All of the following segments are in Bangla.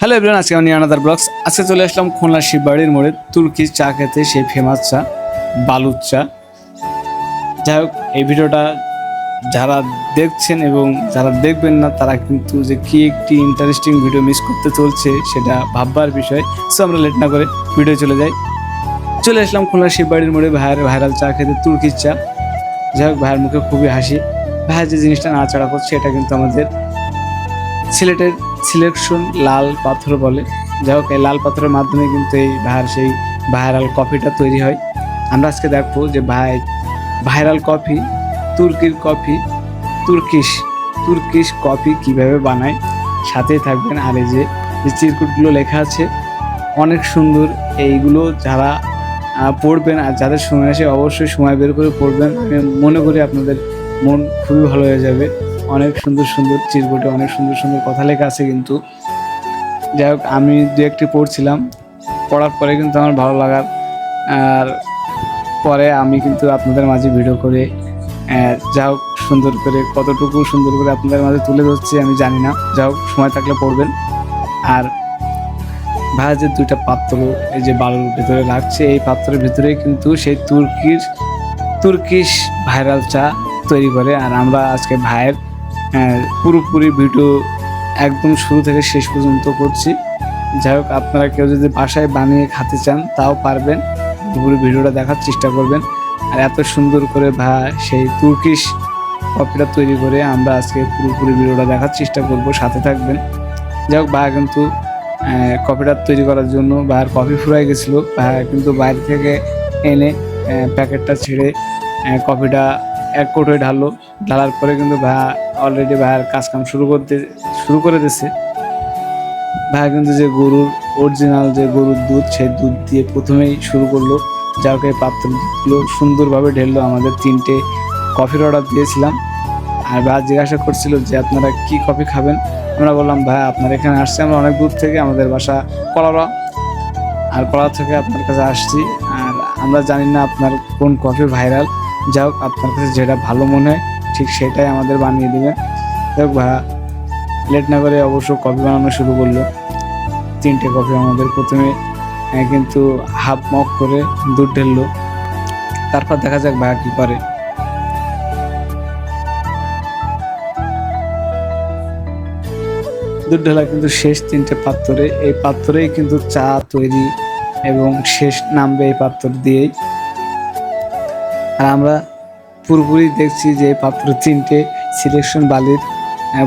হ্যালো এভরিওয়ান আজকে আমি আনাদার ব্লগস আজকে চলে আসলাম খুলনা শিববাড়ির মোড়ে তুর্কি চা খেতে সেই ফেমাস চা, বালুর চা। যাই হোক, এই ভিডিওটা যারা দেখছেন এবং যারা দেখবেন না, তারা কিন্তু যে কি একটি ইন্টারেস্টিং ভিডিও মিস করতে চলছে সেটা ভাববার বিষয়। সো আমরা লেট না করে ভিডিও চলে যাই। চলে আসলাম খুলনা শিববাড়ির মোড়ে ভাইয়ের ভাইরাল চা খেতে তুর্কির চা। যাই হোক, ভাইয়ের মুখে খুবই হাসি। ভাইয়ের যে জিনিসটা নাড়াচাড়া করছে এটা কিন্তু আমাদের সিলেটের সিলেকশন লাল পাথর বলে। যাই হোক, এই লাল পাথরের মাধ্যমে কিন্তু এই ভাইয়ার সেই ভাইরাল কফিটা তৈরি হয়। আমরা আজকে দেখব যে ভাই, ভাইরাল কফি, তুর্কির কফি, তুর্কিশ তুর্কিশ কফি কীভাবে বানায়, সাথেই থাকবেন। আর এই যে চিরকুটগুলো লেখা আছে, অনেক সুন্দর। এইগুলো যারা পড়বেন আর যাদের সময় আসে, অবশ্যই সময় বের করে পড়বেন। আমি মনে করি আপনাদের মন খুবই ভালো হয়ে যাবে। অনেক সুন্দর সুন্দর চিরকুটে অনেক সুন্দর সুন্দর কথা লেখা আছে কিন্তু। যাই হোক, আমি দু একটি পড়ছিলাম, পড়ার পরে কিন্তু আমার ভালো লাগার, আর পরে আমি কিন্তু আপনাদের মাঝে ভিডিও করে যা হোক সুন্দর করে, কতটুকু সুন্দর করে আপনাদের মাঝে তুলে ধরছি আমি জানি না। যা হোক, সময় থাকলে পড়বেন। আর যে দুইটা পাত্র, এই যে বালুর ভিতরে রাখছে, এই পাত্রের ভিতরেই কিন্তু সেই তুর্কির, তুর্কিশ ভাইরাল চা তৈরি করে। আর আমরা আজকে ভাইয়ের পুরোপুরি ভিডিও একদম শুরু থেকে শেষ পর্যন্ত করছি। যাই হোক, আপনারা কেউ যদি বাসায় বানিয়ে খেতে চান, তাও পারবেন। পুরো ভিডিওটা দেখার চেষ্টা করবেন। আর এত সুন্দর করে ভা সেই তুর্কিশ কফিটা তৈরি করে আমরা আজকে পুরোপুরি ভিডিওটা দেখার চেষ্টা করব, সাথে থাকবেন। যাই হোক ভাইয়া কিন্তু কফিটা তৈরি করার জন্য ভাইয়ের কফি ফুরাই গেছিল। ভাইয়া কিন্তু বাইরে থেকে এনে প্যাকেটটা ছেড়ে কফিটা এক কোটোয় ঢাললো। ঢালার পরে কিন্তু ভাইয়া অলরেডি ভাইয়ার কাজ কাম শুরু করতে, শুরু করে দিয়েছে ভাইয়া কিন্তু যে গরুর অরিজিনাল যে গরুর দুধ, সেই দুধ দিয়ে প্রথমেই শুরু করল। যা হোক এই পাত্রগুলো সুন্দরভাবে ঢেললো। আমাদের তিনটে কফির অর্ডার দিয়েছিলাম। আর ভাইয়া জিজ্ঞাসা করছিল যে, আপনারা কি কফি খাবেন? আমরা বললাম ভাই আপনার এখানে আসছে। আমরা অনেক দূর থেকে আমাদের বাসা কলারা। আর কলা থেকে আপনার কাছে আসছি। আর আমরা জানি না আপনার কোন কফি ভাইরাল যাই হোক, আপনার কাছে যেটা ভালো মনে হয়, ঠিক সেটাই আমাদের বানিয়ে দেবেন। যাই হোক ভাইয়া, লেট না করে অবশ্য কফি বানানো শুরু করল। তিনটে কফি আমাদের প্রথমে কিন্তু হাফ মক করে দুধ ঢেললো। তারপর দেখা যাক ভাইয়া কি করে। দুধ ঢালা কিন্তু শেষ তিনটে পাত্রে এই পাত্রেই কিন্তু চা তৈরি এবং শেষ নামবে এই পাত্র দিয়েই। আর আমরা পুরোপুরি দেখছি যে পাত্র তিনটে সিলেকশন বালির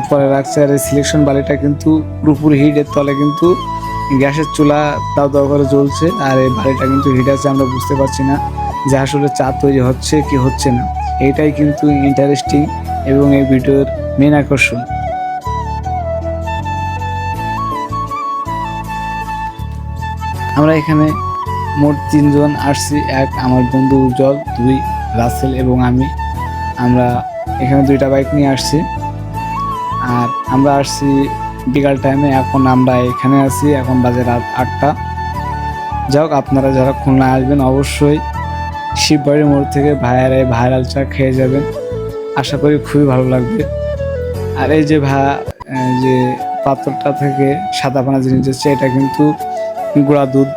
পরে রাখছে আর সিলেকশন বালিটা কিন্তু পুরোপুরি হিটের তলে কিন্তু গ্যাসের চুলা দাও দাও করে জ্বলছে আর এই বালিটা কিন্তু হিট আছে, আমরা বুঝতে পারছি না যে আসলে চা তৈরি হচ্ছে কি হচ্ছে না। এইটাই কিন্তু ইন্টারেস্টিং এবং এই ভিডিওর মেন আকর্ষণ। আমরা এখানে মোট তিনজন আসছি, এক আমার বন্ধু উজ্জ্বল, দুই রাসেল এবং আমি। আমরা এখানে দুইটা বাইক নিয়ে আসছি। আর আমরা আসছি বিকাল টাইমে এখন আমরা এখানে আছি, এখন বাজে রাত আটটা। যাই আপনারা যারা খুলনা আসবেন, অবশ্যই শিববাড়ির মোড় থেকে ভাইয়ার এই ভাইরাল চা খেয়ে যাবেন। আশা করি খুবই ভালো লাগবে। আর এই যে ভাই যে পাত্রটা থেকে সাদা পানা জিনিস যাচ্ছে, এটা কিন্তু গুঁড়া দুধ।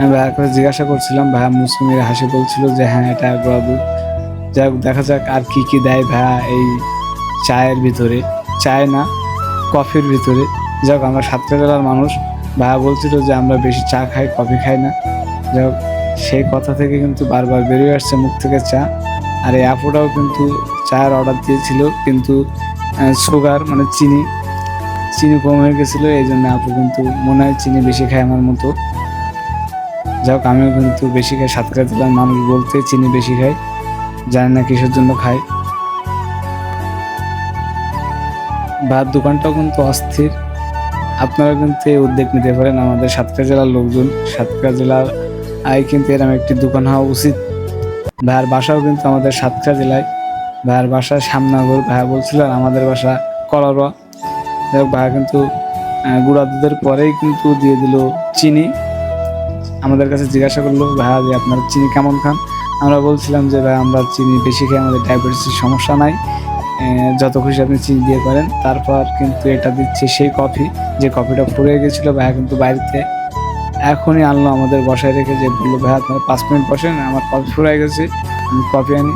আমি ভাইয়ার কাছে জিজ্ঞাসা করছিলাম, ভাইয়া মুসলিমের হাসি বলছিল যে হ্যাঁ এটা দুধ যাই হোক, দেখা যাক আর কি কি দেয় ভাইয়া এই চায়ের ভিতরে। চায় না, কফির ভিতরে। যাই হোক, আমরা সাতটা জেলার মানুষ। ভাইয়া বলছিল যে, আমরা বেশি চা খাই, কফি খাই না। যাই হোক, সেই কথা থেকে কিন্তু বারবার বেরিয়ে আসছে মুখ থেকে চা। আর এই আপুটাও কিন্তু চায়ের অর্ডার দিয়েছিল, কিন্তু সুগার মানে চিনি চিনি কম হয়ে গেছিল এই জন্য আপু কিন্তু মনে হয় চিনি বেশি খায় আমার মতো। যাই হোক আমিও কিন্তু বেশি খাই সাতক্ষীরা জেলার মানুষ বলতে চিনি বেশি খাই। জানি না কিসের জন্য খাই। ভাত দোকানটাও কিন্তু অস্থির। আপনারা কিন্তু এই উদ্যোগ নিতে পারেন আমাদের সাতক্ষীরা জেলার লোকজন। সাতক্ষীরা জেলার আয় কিন্তু এরকম একটি দোকান হওয়া উচিত। ভাইয়ার বাসাও কিন্তু আমাদের সাতক্ষীরা জেলায়। ভাইয়ার বাসা সামনাগর ভাইয়া বলছিল আর আমাদের বাসা কলারোয়া। যাই হোক ভাইয়া কিন্তু গুঁড়া দুধের পরেই কিন্তু দিয়ে দিল চিনি। আমাদের কাছে জিজ্ঞাসা করল, ভাইয়া, যে আপনার চিনি কেমন খান? আমরা বলছিলাম যে ভাই আমরা চিনি বেশি খাই, আমাদের ডায়াবেটিসের সমস্যা নাই। যত খুশি আপনি চিনি দিয়ে করেন। তারপর কিন্তু এটা দিচ্ছে সেই কফি, যে কফিটা ফুরে গেছিল, ভাইয়া কিন্তু বাড়িতে। এখনই আনলো আমাদের বসায় রেখে, যে বলল, ভাইয়া, আপনার পাঁচ মিনিট বসেন, আমার কফি ফুরাই গেছে, আমি কফি আনি।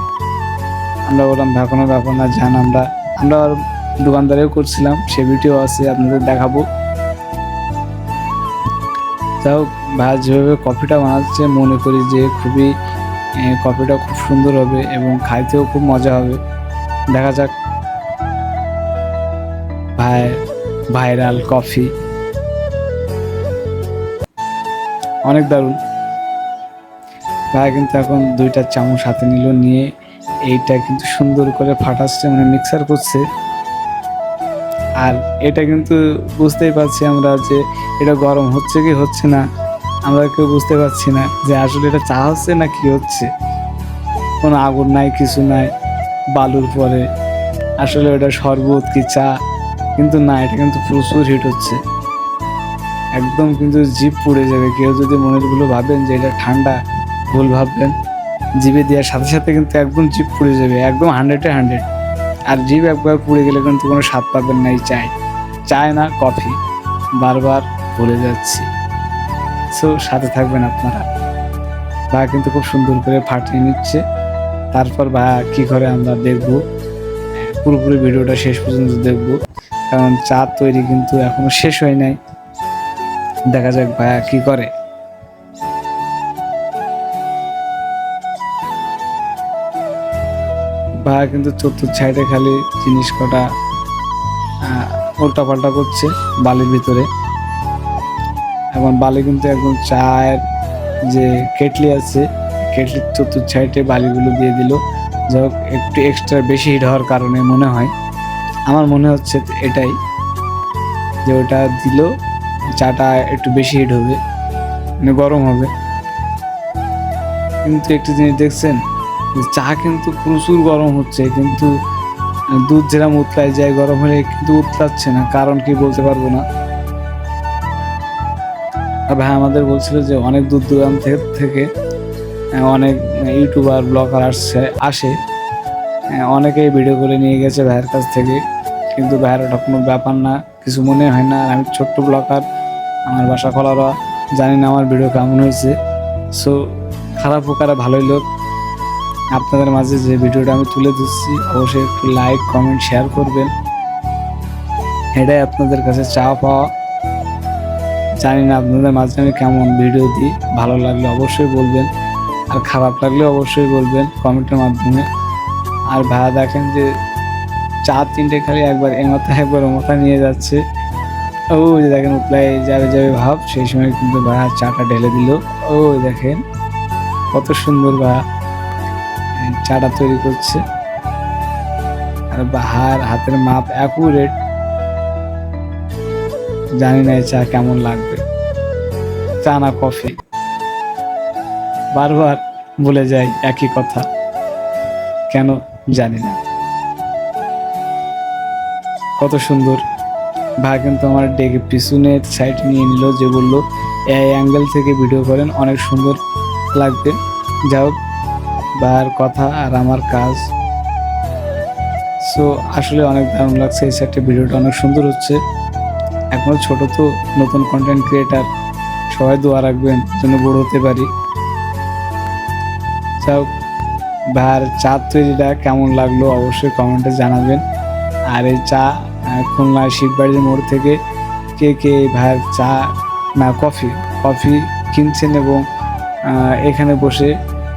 আমরা বললাম ভাই কোনো ব্যাপার না, যান, আমরা আমরা দোকানদারেও করছিলাম, সে ভিডিও আছে, আপনাদের দেখাবো। তাও ভাই যেভাবে কফিটা বানাচ্ছে, মনে করি যে খুবই কফিটা খুব সুন্দর হবে এবং খাইতেও খুব মজা হবে। দেখা যাক। ভাই, ভাইরাল কফি। অনেক দারুণ। ভাই কিন্তু এখন দুইটা চামচ হাতে নিল, নিয়ে এইটা কিন্তু সুন্দর করে ফাটাচ্ছে মানে মিক্সার করছে। আর এটা কিন্তু বুঝতেই পারছি আমরা যে এটা গরম হচ্ছে কি হচ্ছে না। আমরা কেউ বুঝতে পারছি না যে আসলে এটা চা হচ্ছে না কি হচ্ছে। কোনো আগুন নাই, কিছু নাই, বালুর পরে। আসলে ওটা শরবত কি চা? কিন্তু না, এটা কিন্তু প্রচুর হিট হচ্ছে। একদম কিন্তু জিভ পুড়ে যাবে। কেউ যদি মনেরগুলো ভাবেন যে এটা ঠান্ডা, ভুল ভাববেন, জিভে দেওয়ার সাথে সাথে কিন্তু একদম জিভ পুড়ে যাবে। একদম হান্ড্রেডে হান্ড্রেড আর জিভ একবার পুড়ে গেলে কিন্তু কোনো স্বাদ পাবেন না এই চায়। চায় না, কফি। বারবার ভুলে যাচ্ছি। সো সাথে থাকবেন আপনারা। বা কিন্তু খুব সুন্দর করে ফাটিয়ে নিচ্ছে। তারপর বা কি করে আমরা দেখব? পুরোপুরি ভিডিওটা শেষ পর্যন্ত দেখব। কারণ চা তৈরি কিন্তু এখনও শেষ হয় নাই। দেখা যাক ভাইয়া কি করে। ভাইয়া কিন্তু চতুর্থ সাইডে খালি জিনিস কটা উল্টা পাল্টা করছে বালির ভিতরে। এখন বালি কিন্তু একদম চায়ের যে কেটলি আছে, কেটলির চতুর্থ সাইডে বালিগুলো দিয়ে দিল। যাই একটু এক্সট্রা বেশি হিট হওয়ার কারণে মনে হয়। আমার মনে হচ্ছে এটাই, যে ওটা দিল, চাটা একটু বেশি হিট হবে মানে গরম হবে। কিন্তু একটু জিনিস দেখছেন চা কিন্তু প্রচুর গরম হচ্ছে, কিন্তু দুধ যেরকম উতলায় যায়, গরম হলে কিন্তু উতলাচ্ছে না, কারণ কি বলতে পারব না। আর ভাই আমাদের বলছিল যে অনেক দূর দূরান্ত থেকে- অনেক ইউটিউবার, ব্লগার আসছে, আসে। অনেকেই ভিডিও করে নিয়ে গেছে ভাইয়ের কাছ থেকে, কিন্তু ভাইয়ের ওটা কোনো ব্যাপার না, কিছু মনে হয় না। আর আমি ছোট্ট ব্লগার, আমার বাসা খোলারা জানি না আমার ভিডিও কেমন হয়েছে। সো খারাপ প্রকারে ভালোই লোক। আপনাদের মাঝে যে ভিডিওটা আমি তুলে দিচ্ছি অবশ্যই একটু লাইক কমেন্ট শেয়ার করবেন। এটাই আপনাদের কাছে চা পাওয়া। জানি না আপনাদের মাঝে আমি কেমন ভিডিও দিই, ভালো লাগলে অবশ্যই বলবেন, আর খারাপ লাগলে অবশ্যই বলবেন কমেন্টের মাধ্যমে। আর ভাইয়া দেখেন যে চার তিনটে খালি একবার এ একবার ও নিয়ে যাচ্ছে। ও যে দেখেন উতলাই যাবে যাবে ভাব, সেই সময় কিন্তু ভাইয়া চাটা ঢেলে দিল। ও দেখেন, কত সুন্দর ভাইয়া। চাটা তৈরি করছে। আর বাহার হাতের মাপ অ্যাকুরেট জানি না চা কেমন লাগবে। চা না কফি বারবার বলে যাই একই কথা। কেন জানি না। কত সুন্দর। ভাই কিন্তু আমার ডেকে পিছনের সাইড নিয়ে নিল, যে বলল, এই অ্যাঙ্গেল থেকে ভিডিও করেন, অনেক সুন্দর লাগবে। যা হোক ভাইয়ের কথা আর আমার কাজ। সো আসলে অনেক দারুণ লাগছে এই সাইডে ভিডিওটা, অনেক সুন্দর হচ্ছে। এখনও ছোট তো, নতুন কন্টেন্ট ক্রিয়েটার সবাই দোয়া রাখবেন যেন বড় হতে পারি। হোক, ভাইয়ের চা তৈরিটা কেমন লাগল অবশ্যই কমেন্টে জানাবেন। আর এই চা খুলনা শিববাড়ির মোড় থেকে কে কে ভাইয়ের চা, না, কফি কফি কিনছেন এবং এখানে বসে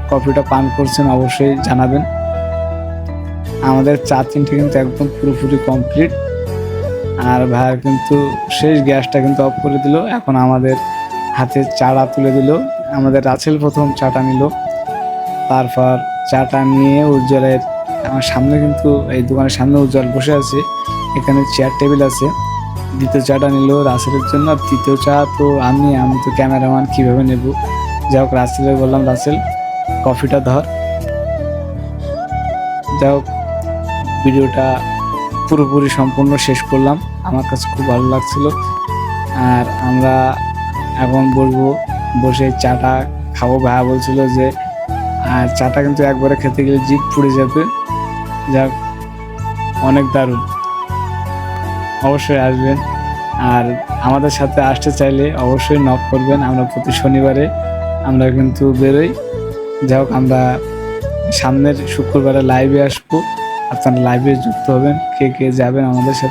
কফিটা পান করছেন অবশ্যই জানাবেন। আমাদের চা তিনটে কিন্তু একদম পুরোপুরি কমপ্লিট আর ভাই কিন্তু শেষ গ্যাসটা কিন্তু অফ করে দিল। এখন আমাদের হাতে চাটা তুলে দিল। আমাদের রাছেল প্রথম চাটা নিল। তারপর চাটা নিয়ে উজ্জ্বলের আমার সামনে কিন্তু এই দোকানের সামনে উজ্জ্বল বসে আছে। এখানে চেয়ার টেবিল আছে। দ্বিতীয় চাটা নিল রাসেলের জন্য। আর তৃতীয় চা তো আমি আমি তো ক্যামেরাম্যান কীভাবে নেব? যাই হোক, রাসেলের বললাম, রাসেল কফিটা ধর। যাই হোক ভিডিওটা পুরোপুরি সম্পূর্ণ শেষ করলাম। আমার কাছে খুব ভালো লাগছিল। আর আমরা এখন বলব বসে চাটা খাব। ভাইয়া বলছিল যে, আর চাটা কিন্তু একবারে খেতে গেলে জিভ পুড়ে যাবে। যাক, অনেক দারুণ। অবশ্যই আসবেন। আর আমাদের সাথে আসতে চাইলে অবশ্যই নক করবেন। আমরা প্রতি শনিবারে আমরা কিন্তু বেরোই। যাই হোক, আমরা সামনের শুক্রবারে লাইভে আসব। আপনারা লাইভে যুক্ত হবেন, কে কে যাবেন আমাদের সাথে।